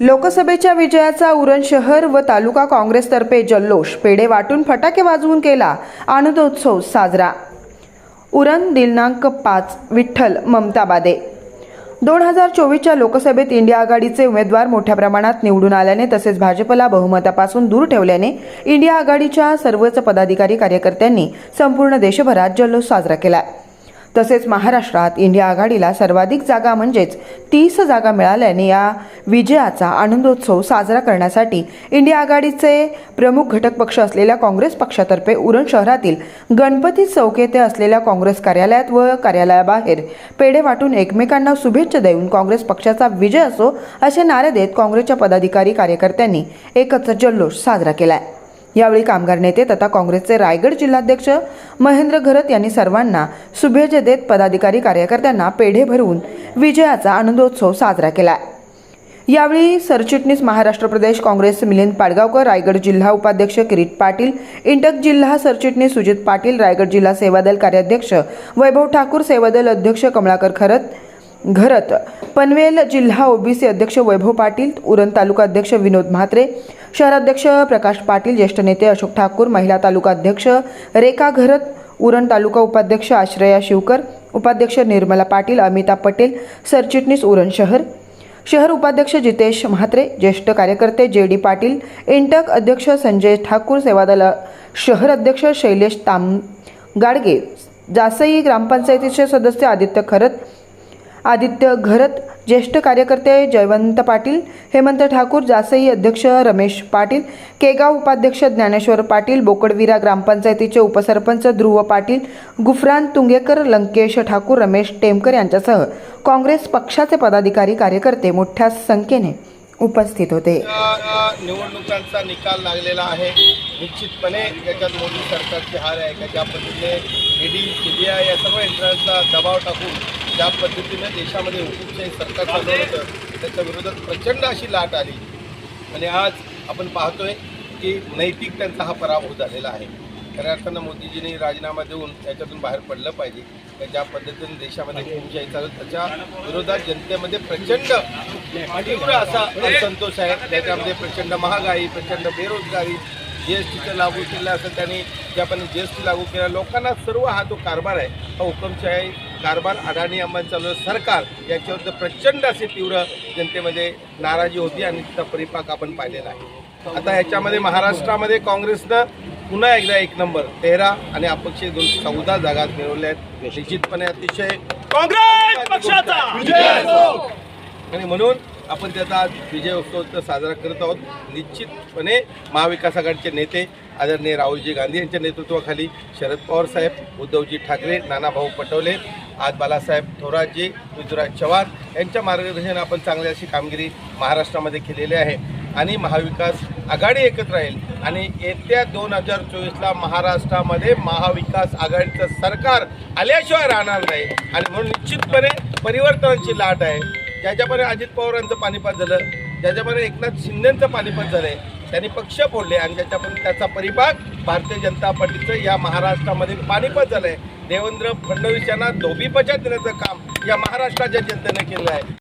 लोकसभेच्या विजयाचा उरण शहर व तालुका काँग्रेसतर्फे जल्लोष. पेढे वाटून फटाके वाजवून केला. आनंदोत्सव साजरा. उरण दिनांक पाच विठ्ठल ममता बादे दोन हजार चोवीसच्या लोकसभेत इंडिया आघाडीचे उमेदवार मोठ्या प्रमाणात निवडून आल्याने तसेच भाजपला बहुमतापासून दूर ठेवल्याने इंडिया आघाडीच्या सर्वच पदाधिकारी कार्यकर्त्यांनी संपूर्ण देशभरात जल्लोष साजरा केला. तसेच महाराष्ट्रात इंडिया आघाडीला सर्वाधिक जागा म्हणजेच तीस जागा मिळाल्याने या विजयाचा आनंदोत्सव साजरा करण्यासाठी इंडिया आघाडीचे प्रमुख घटक पक्ष असलेल्या काँग्रेस पक्षातर्फे उरण शहरातील गणपती चौक येथे असलेल्या काँग्रेस कार्यालयात व कार्यालयाबाहेर पेढे वाटून एकमेकांना शुभेच्छा देऊन काँग्रेस पक्षाचा विजय असो असे नारे देत काँग्रेसच्या पदाधिकारी कार्यकर्त्यांनी एकच जल्लोष साजरा केला आहे यावेळी कामगार नेते तथा काँग्रेसचे रायगड जिल्हाध्यक्ष महेंद्र घरत यांनी सर्वांना शुभेच्छा देत पदाधिकारी कार्यकर्त्यांना पेढे भरवून विजयाचा आनंदोत्सव साजरा केला. यावेळी सरचिटणीस महाराष्ट्र प्रदेश काँग्रेस मिलिंद पाडगावकर रायगड जिल्हा उपाध्यक्ष किरीट पाटील इंटक जिल्हा सरचिटणीस सुजित पाटील रायगड जिल्हा सेवादल कार्याध्यक्ष वैभव ठाकूर सेवादल अध्यक्ष कमळाकर खरत घरत. पनवेल जिल्हा ओबीसी अध्यक्ष वैभव पाटील उरण तालुका अध्यक्ष विनोद म्हात्रे शहराध्यक्ष प्रकाश पाटील ज्येष्ठ नेते अशोक ठाकूर महिला तालुका अध्यक्ष रेखा घरत उरण तालुका उपाध्यक्ष आश्रया शिवकर उपाध्यक्ष निर्मला पाटील अमिता पटेल सरचिटणीस उरण शहर. शहर उपाध्यक्ष जितेश म्हात्रे ज्येष्ठ कार्यकर्ते जे डी पाटील इंटक अध्यक्ष संजय ठाकूर सेवादल शहर अध्यक्ष शैलेश ताम गाडगे जासई ग्रामपंचायतीचे सदस्य आदित्य खरत आदित्य घरत ज्येष्ठ कार्यकर्ते जयवंत पाटील हेमंत ठाकूर जासई अध्यक्ष रमेश पाटील केगाव उपाध्यक्ष ज्ञानेश्वर पाटील बोकडविरा ग्रामपंचायतीचे उपसरपंच ध्रुव पाटील गुफरान तुंगेकर लंकेश ठाकूर रमेश टेमकर यांच्यासह काँग्रेस पक्षाचे पदाधिकारी कार्यकर्ते मोठ्या संख्येने उपस्थित होते. निवडणुकांचा निकाल लागलेला आहे. निश्चितपणे याच्यात मोदी सरकारची हार आहे का ज्या पद्धतीने ईडी सी बी आय या सर्व यंत्रणांचा दबाव टाकून ज्या पद्धतीने देशामध्ये हुकुमशाही सरकार चालवलं होतं त्याच्या विरोधात प्रचंड अशी लाट आली. आणि आज आपण पाहतोय की नैतिक त्यांचा हा पराभव झालेला आहे. खऱ्या अर्थानं मोदीजींनी राजीनामा देऊन याच्यातून बाहेर पडलं पाहिजे. तर ज्या पद्धतीने देशामध्ये हुकुमशाही चालू त्याच्या विरोधात जनतेमध्ये प्रचंड तीव्र असा असंतोष आहे. त्याच्यामध्ये प्रचंड महागाई प्रचंड बेरोजगारी जी एस टीचं लागू केलं असं त्यांनी ज्याप्रमाणे जी एस टी लागू केला लोकांना सर्व हा जो कारभार आहे हा हुकुमशाही कारभार अडाणी अंबानी चालवलं सरकार याच्याविरुद्ध प्रचंड अशी तीव्र जनतेमध्ये नाराजी होती आणि तिचा परिपाक आपण पाहिलेला आहे. आता याच्यामध्ये महाराष्ट्रामध्ये काँग्रेसनं पुन्हा एकदा एक नंबर तेरा आणि अपक्ष दोन चौदा जागा मिळवल्या आहेत. निश्चितपणे अतिशय काँग्रेस पक्षाचा! आणि म्हणून आपण त्याचा आज विजय उत्सव साजरा करत आहोत. निश्चितपणे महाविकास आघाडीचे नेते आदरणीय राहुलजी गांधी यांच्या नेतृत्वाखाली शरद पवार साहेब उद्धवजी ठाकरे नानाभाऊ पटोले आज बालासाहेब थोरातजी पृथ्वीराज चव्हाण यांच्या मार्गदर्शन आपण चांगली अशी कामगिरी महाराष्ट्रामध्ये केलेली आहे. आणि महाविकास आघाडी एकत्र राहील आणि येत्या दोन हजार चोवीसला महाराष्ट्रामध्ये महाविकास आघाडीचं सरकार आल्याशिवाय राहणार नाही. आणि म्हणून निश्चितपणे परिवर्तनाची लाट आहे. ज्याच्यापर्यंत अजित पवारांचं पानिपत झालं ज्याच्यापर्यंत एकनाथ शिंदेचं पानिपत झालं आहे त्यांनी पक्ष फोडले. आणि ज्याच्यामध्ये त्याचा परिपाक भारतीय जनता पार्टीचं या महाराष्ट्रामध्ये पाणीपत झालं आहे देवेंद्र फडणवीस यांना धोबीपछात देण्याचं काम या महाराष्ट्राच्या जनतेनं केलं आहे.